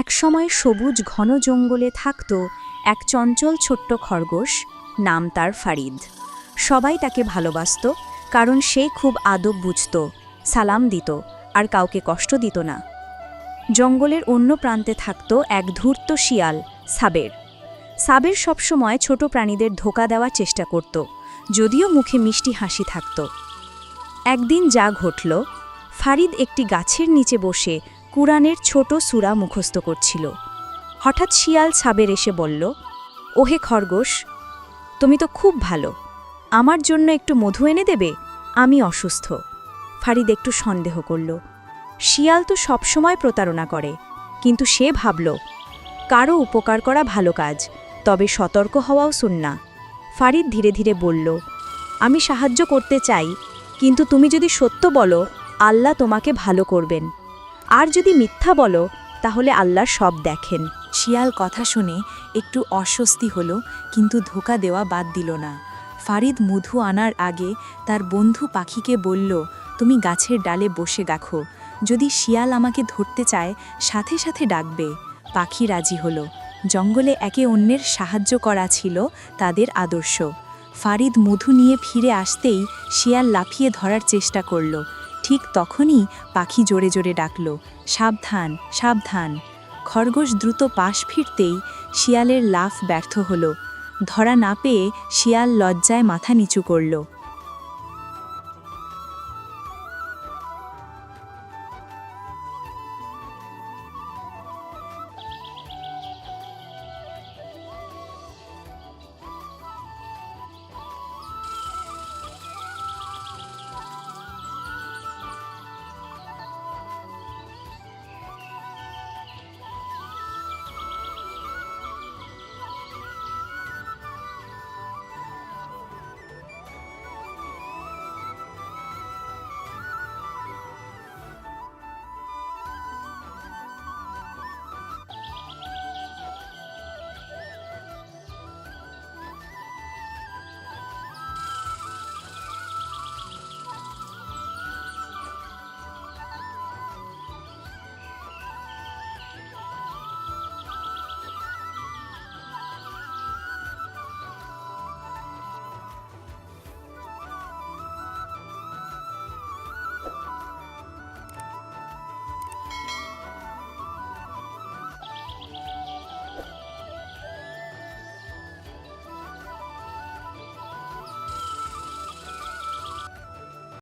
একসময় সবুজ ঘন জঙ্গলে থাকত এক চঞ্চল ছোট্ট খরগোশ, নাম তার ফারিদ। সবাই তাকে ভালোবাসত, কারণ সে খুব আদব বুঝত, সালাম দিত, আর কাউকে কষ্ট দিত না। জঙ্গলের অন্য প্রান্তে থাকত এক ধূর্ত শিয়াল, সাবের। সাবের সবসময় ছোট প্রাণীদের ধোকা দেওয়ার চেষ্টা করত, যদিও মুখে মিষ্টি হাসি থাকত। একদিন যা ঘটল, ফারিদ একটি গাছের নিচে বসে কুরআনের ছোট সূরা মুখস্থ করছিল। হঠাৎ শিয়াল সাবের এসে বলল, ওহে খরগোশ, তুমি তো খুব ভালো। আমার জন্য একটু মধু এনে দেবে? আমি অসুস্থ। ফারিদ একটু সন্দেহ করল। শিয়াল তো সবসময় প্রতারণা করে, কিন্তু সে ভাবল, কারও উপকার করা ভালো কাজ, তবে সতর্ক হওয়াও সুন্না। ফারিদ ধীরে ধীরে বলল, আমি সাহায্য করতে চাই, কিন্তু তুমি যদি সত্য বলো, আল্লাহ তোমাকে ভালো করবেন। আর যদি মিথ্যা বলো, তাহলে আল্লাহ সব দেখেন। শিয়াল কথা শুনে একটু অস্বস্তি হলো, কিন্তু ধোকা দেওয়া বাদ দিল না। ফারিদ মধু আনার আগে তার বন্ধু পাখিকে বলল, তুমি গাছের ডালে বসে গাখো যদি শিয়াল আমাকে ধরতে চায়, সাথে সাথে ডাকবে। পাখি রাজি হলো। জঙ্গলে একে অন্যের সাহায্য করা ছিল তাদের আদর্শ। ফারিদ মধু নিয়ে ফিরে আসতেই শিয়াল লাফিয়ে ধরার চেষ্টা করল। ঠিক তখনই পাখি জোরে জোরে ডাকল, সাবধান সাবধান। খরগোশ দ্রুত পাশ ফিরতেই শিয়ালের লাফ ব্যর্থ হলো। ধরা না পেয়ে শিয়াল লজ্জায় মাথা নিচু করল।